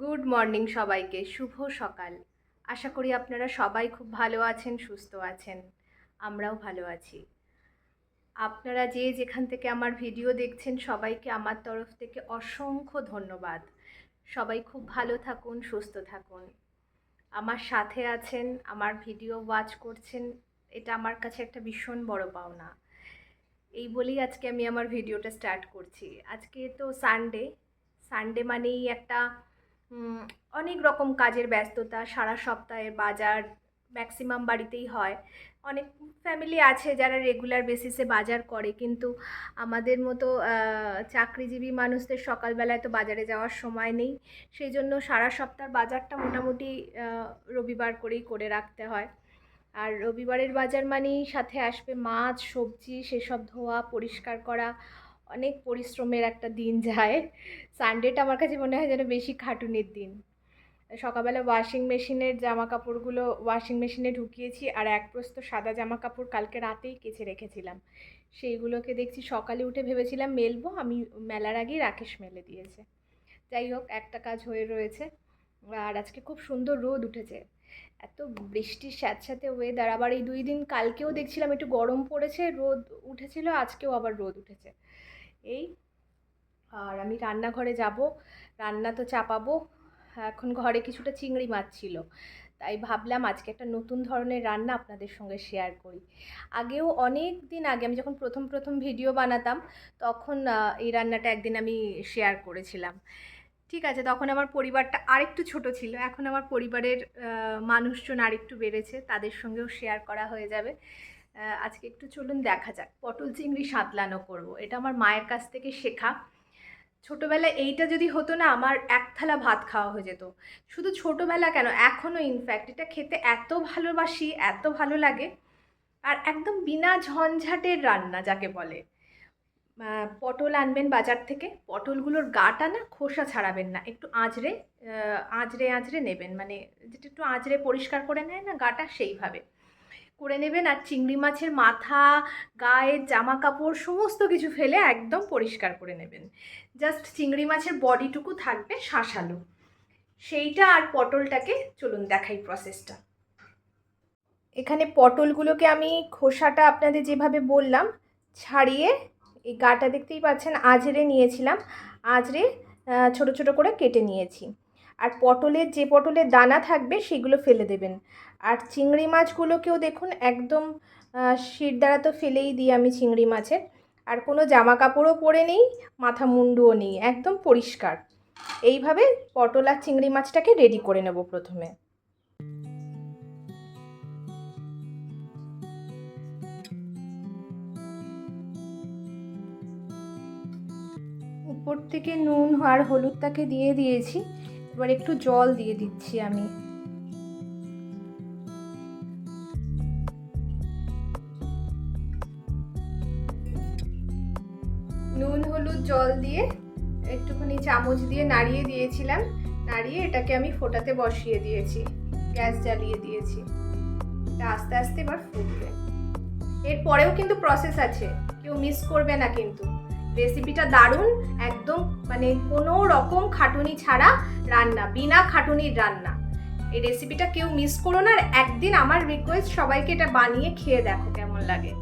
Good morning সবাইকে, শুভ সকাল। আশা করি আপনারা সবাই খুব ভালো আছেন, সুস্থ আছেন। আমরাও ভালো আছি। আপনারা যে যেখান থেকে আমার ভিডিও দেখছেন, সবাইকে আমার তরফ থেকে অসংখ্য ধন্যবাদ। সবাই খুব ভালো থাকুন, সুস্থ থাকুন। আমার সাথে আছেন, আমার ভিডিও ওয়াচ করছেন, এটা আমার কাছে একটা ভীষণ বড় পাওনা। এই বলেই আজকে আমি আমার ভিডিওটা স্টার্ট করছি। আজকে তো সানডে সানডে মানেই একটা অনেক রকম কাজের ব্যস্ততা, সারা সপ্তাহের বাজার ম্যাক্সিমাম বাড়িতেই হয়। অনেক ফ্যামিলি আছে যারা রেগুলার বেসিসে বাজার করে, কিন্তু আমাদের মতো চাকরিজীবী মানুষদের সকালবেলায় তো বাজারে যাওয়ার সময় নেই। সেই জন্য সারা সপ্তাহ বাজারটা মোটামুটি রবিবার করেই করে রাখতে হয়। আর রবিবারের বাজার মানেই সাথে আসবে মাছ, সবজি, সেসব ধোয়া, পরিষ্কার করা অনেক পরিশ্রমের একটা দিন যায়। সানডেটা আমার কাছে মনে হয় যেন বেশি খাটুনির দিন। সকালবেলা ওয়াশিং মেশিনের জামা কাপড়গুলো ওয়াশিং মেশিনে ঢুকিয়েছি আর এক প্রস্ত সাদা জামা কাপড় কালকে রাতেই কেচে রেখেছিলাম। সেইগুলোকে দেখছি সকালে উঠে ভেবেছিলাম মেলবো, আমি মেলার আগেই রাকেশ মেলে দিয়েছে। যাই হোক, একটা কাজ হয়ে রয়েছে। আর আজকে খুব সুন্দর রোদ উঠেছে। এত বৃষ্টির স্যাঁতস্যাঁতে ওয়েদার আবার এই দুই দিন কালকেও দেখছিলাম একটু গরম পড়েছে, রোদ উঠেছিল, আজকেও আবার রোদ উঠেছে। এই। আর আমি রান্নাঘরে যাব, রান্না তো চাপাবো। এখন ঘরে কিছুটা চিংড়ি মাছ ছিল। তাই ভাবলাম আজকে একটা নতুন ধরনের রান্না আপনাদের সঙ্গে শেয়ার করি। আগেও অনেক দিন আগে আমি যখন প্রথম প্রথম ভিডিও বানাতাম, তখন এই রান্নাটা একদিন আমি শেয়ার করেছিলাম। ঠিক আছে, তখন আমার পরিবারটা আরেকটু ছোট ছিল। এখন আমার পরিবারের মানুষজন আরেকটু বেড়েছে, তাদের সঙ্গেও শেয়ার করা হয়ে যাবে। আজকে একটু চলুন দেখা যাক। পটল চিংড়ি সাঁতলানো করব। এটা আমার মায়ের কাছ থেকে শেখা। ছোটোবেলায় এইটা যদি হতো না, আমার এক থালা ভাত খাওয়া হয়ে যেত। শুধু ছোটোবেলা কেন এখনও ইনফ্যাক্ট এটা খেতে এত ভালোবাসি, এত ভালো লাগে। আর একদম বিনা ঝঞ্ঝাটের রান্না যাকে বলে। পটল আনবেন বাজার থেকে, পটলগুলোর গাটা না খোসা ছাড়াবেন না। একটু আঁচড়ে আঁচড়ে আঁচড়ে নেবেন। মানে যেটা একটু আঁচড়ে পরিষ্কার করে নেয় না গাটা, সেইভাবে। করে নেবেন আর চিংড়ি মাছের মাথা, গায়ের জামা কাপড় সমস্ত কিছু ফেলে একদম পরিষ্কার করে নেবেন। জাস্ট চিংড়ি মাছের বডিটুকু থাকবে শাঁসালো। সেইটা আর পটলটাকে চলুন দেখাই প্রসেসটা এখানে পটলগুলোকে আমি খোসাটা আপনাদের যেভাবে বললাম, ছাড়িয়ে এই গাটা দেখতেই পাচ্ছেন আজরে নিয়েছিলাম আজরে ছোট ছোট করে কেটে নিয়েছি। আর পটলের যে পটলের দানা থাকবে সেগুলো ফেলে দেবেন। আর চিংড়ি মাছগুলোকেও দেখুন একদম শির দ্বারা তো ফেলেই দিই আমি চিংড়ি মাছের। আর কোনো জামা কাপড়ও পরে নেই, মাথা মুন্ডুও নেই, একদম পরিষ্কার। এইভাবে পটল আর চিংড়ি মাছটাকে রেডি করে নেব প্রথমে। উপর থেকে নুন আর হলুদটাকে দিয়ে দিয়েছি। এবার একটু জল দিয়ে দিচ্ছি আমি। নুন, হলুদ, জল দিয়ে একটুখানি চামচ দিয়ে নাড়িয়ে দিয়েছিলাম। নাড়িয়ে এটাকে আমি ফোটাতে বসিয়ে দিয়েছি। গ্যাস জ্বালিয়ে দিয়েছি। এটা আস্তে আস্তে এবার ফুটবে। এরপরেও কিন্তু প্রসেস আছে। কেউ মিস করবে না কিন্তু। রেসিপিটা দারুণ, একদম মানে কোনো রকম খাটুনি ছাড়া রান্না, বিনা খাটুনির রান্না। এই রেসিপিটা কেউ মিস করো না আর একদিন আমার রিকোয়েস্ট সবাইকে এটা বানিয়ে খেয়ে দেখো কেমন লাগে।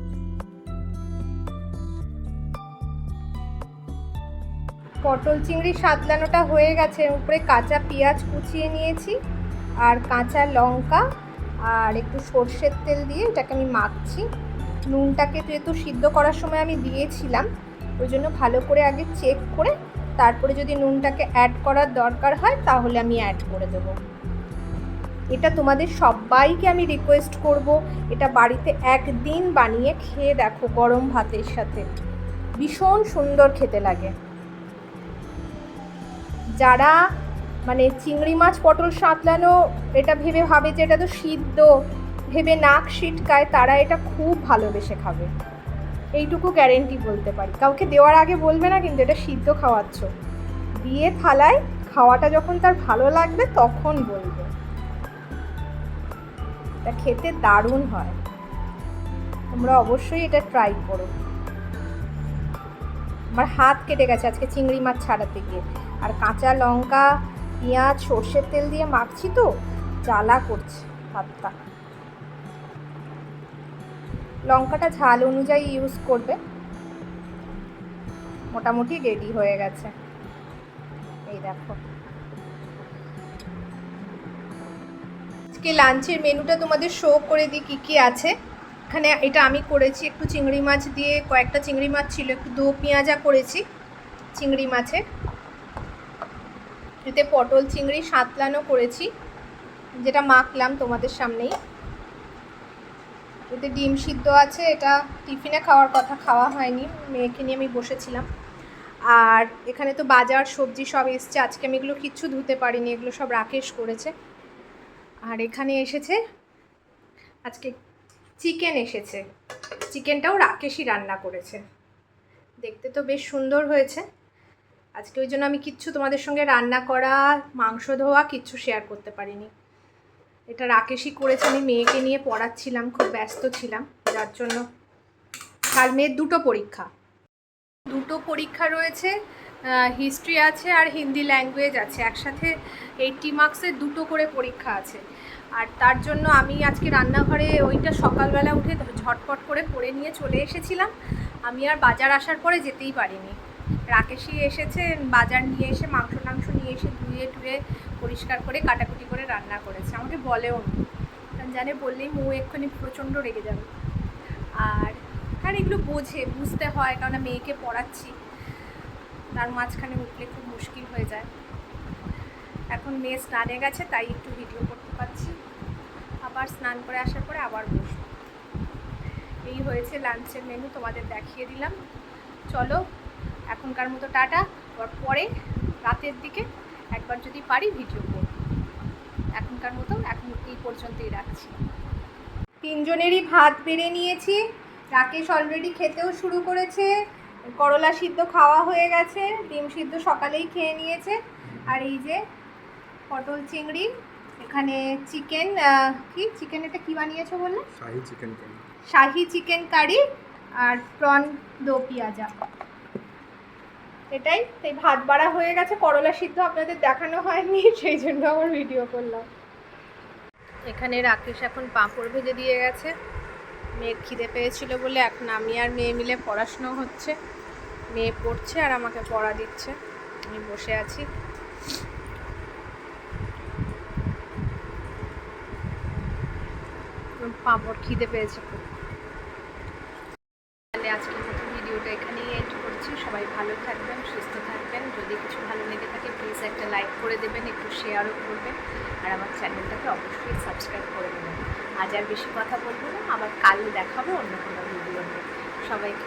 পটল চিংড়ি সাতলানোটা হয়ে গেছে উপরে কাঁচা পেঁয়াজ কুচিয়ে নিয়েছি আর কাঁচা লঙ্কা আর একটু সর্ষের তেল দিয়ে এটাকে আমি মাখছি। নুনটাকে যেহেতু সিদ্ধ করার সময় আমি দিয়েছিলাম ওই জন্য ভালো করে আগে চেক করে তারপরে যদি নুনটাকে অ্যাড করার দরকার হয়, তাহলে আমি অ্যাড করে দেবো। এটা তোমাদের সবাইকে আমি রিকোয়েস্ট করব। এটা বাড়িতে একদিন বানিয়ে খেয়ে দেখো গরম ভাতের সাথে। ভীষণ সুন্দর খেতে লাগে। যারা মানে চিংড়ি মাছ পটল সাঁতলানো, এটা ভেবে ভাবে যে এটা তো সিদ্ধ, ভেবে নাক সিটকায়, তারা এটা খুব ভালোবেসে খাবে। এইটুকু গ্যারেন্টি বলতে পারি। কাউকে দেওয়ার আগে বলবে না, কিন্তু এটা সিদ্ধ খাওয়াচ্ছ। দিয়ে থালায় খাওয়াটা যখন তার ভালো লাগবে, তখন বলবে। এটা খেতে দারুণ হয়। তোমরা অবশ্যই এটা ট্রাই করো। আমার হাত কেটে গেছে আজকে চিংড়ি মাছ ছাড়াতে গিয়ে। আর কাঁচা লঙ্কা, পেঁয়াজ, সর্ষের তেল দিয়ে মাখছি তো, জ্বালা করছে হাতটা। লঙ্কাটা ঝাল অনুযায়ী ইউজ করবে। মোটামুটি রেডি হয়ে গেছে। এই দেখো। আজকে লাঞ্চের মেনুটা তোমাদের শো করে দিই কী কী আছে। এখানে এটা আমি করেছি একটু চিংড়ি মাছ দিয়ে, কয়েকটা চিংড়ি মাছ ছিল, একটু দো পেঁয়াজা করেছি চিংড়ি মাছের। এতে পটল চিংড়ি সাতলানো করেছি, যেটা মাখলাম তোমাদের সামনেই। এতে ডিম সিদ্ধ আছে, এটা টিফিনে খাওয়ার কথা খাওয়া হয়নি, মেয়েকে নিয়ে আমি বসেছিলাম। আর এখানে তো বাজার, সবজি সব এসছে, আজকে আমি এগুলো কিচ্ছু ধুতে পারিনি, এগুলো সব রাকেশ করেছে। আর এখানে এসেছে, আজকে চিকেন এসেছে, চিকেনটাও রাকেশই রান্না করেছে। দেখতে তো বেশ সুন্দর হয়েছে। আজকে ওই জন্য আমি কিচ্ছু তোমাদের সঙ্গে রান্না করা, মাংস ধোয়া, কিচ্ছু শেয়ার করতে পারিনি। এটা রাকেশই করেছে, আমি মেয়েকে নিয়ে পড়াচ্ছিলাম, খুব ব্যস্ত ছিলাম, যার জন্য আর মেয়ের দুটো পরীক্ষা। দুটো পরীক্ষা রয়েছে হিস্ট্রি আছে আর হিন্দি ল্যাঙ্গুয়েজ আছে। একসাথে এইটটি মার্কসের দুটো করে পরীক্ষা আছে। আর তার জন্য আমি আজকে রান্নাঘরে ওইটা সকালবেলা উঠে ঝটপট করে করে নিয়ে চলে এসেছিলাম। আমি আর বাজার আসার পরে যেতেই পারিনি। রাকেশই এসেছে, বাজার নিয়ে এসে মাংস টাংস নিয়ে এসে ধুয়ে টুয়ে পরিষ্কার করে, কাটাকুটি করে রান্না করেছে। আমাকে বলেও নি। কারণ জানে বললেই মৌ এক্ষুনি প্রচণ্ড রেগে যাবে। আর আর এগুলো বোঝে, বুঝতে হয় কারণ মেয়েকে পড়াচ্ছি। তার মাঝখানে উঠলে খুব মুশকিল হয়ে যায়। এখন মেয়ে স্নানে গেছে, তাই একটু ভিডিও করতে পারছি। আবার স্নান করে আসার পরে আবার বসবো। এই হয়েছে লাঞ্চের মেনু তোমাদের দেখিয়ে দিলাম। চলো, এখনকার মতো টাটা। আবার পরে রাতের দিকে একবার যদি পারি ভিডিও করব। এখনকার মতো এখন এই পর্যন্তই রাখছি। তিনজনেরই ভাত বেড়ে নিয়েছি। রাকেশ অলরেডি খেতেও শুরু করেছে। করলা সিদ্ধ খাওয়া হয়ে গেছে। ডিম সিদ্ধ সকালেই খেয়ে নিয়েছে। আর এই যে পটল চিংড়ি এখানে চিকেন কি? চিকেন এটা কি বানিয়েছো বললে? Shahi chicken curry shahi chicken curry আর প্রন দো পেঁয়াজা এটাই এই ভাত বাড়া হয়ে গেছে, করলা সিদ্ধ আপনাদের দেখানো হয়নি, সেই জন্য আমার ভিডিও করলাম। এখানে রাকেশ এখন পাঁপড় ভেজে দিয়ে গেছে। মেয়ের খিদে পেয়েছিল বলে এখন আমি আর মেয়ে মিলে পড়াশুনো হচ্ছে। মেয়ে পড়ছে আর আমাকে পড়া দিচ্ছে। আমি বসে আছি। পাঁপড় খিদে পেয়েছে খুব তাহলে আজকের মতো ভিডিওটা এখানেই এন্ড করছি সবাই ভালো থাকবেন, সুস্থ থাকবেন। যদি কিছু ভালো লেগে থাকে প্লিজ একটা লাইক করে দেবেন, একটু শেয়ারও করবেন। আর আমার চ্যানেলটাকে অবশ্যই সাবস্ক্রাইব করে দেবেন। আজ আর বেশি কথা বলব না, আবার কাল দেখাবো অন্য কোনো ভিডিও নিয়ে। সবাইকে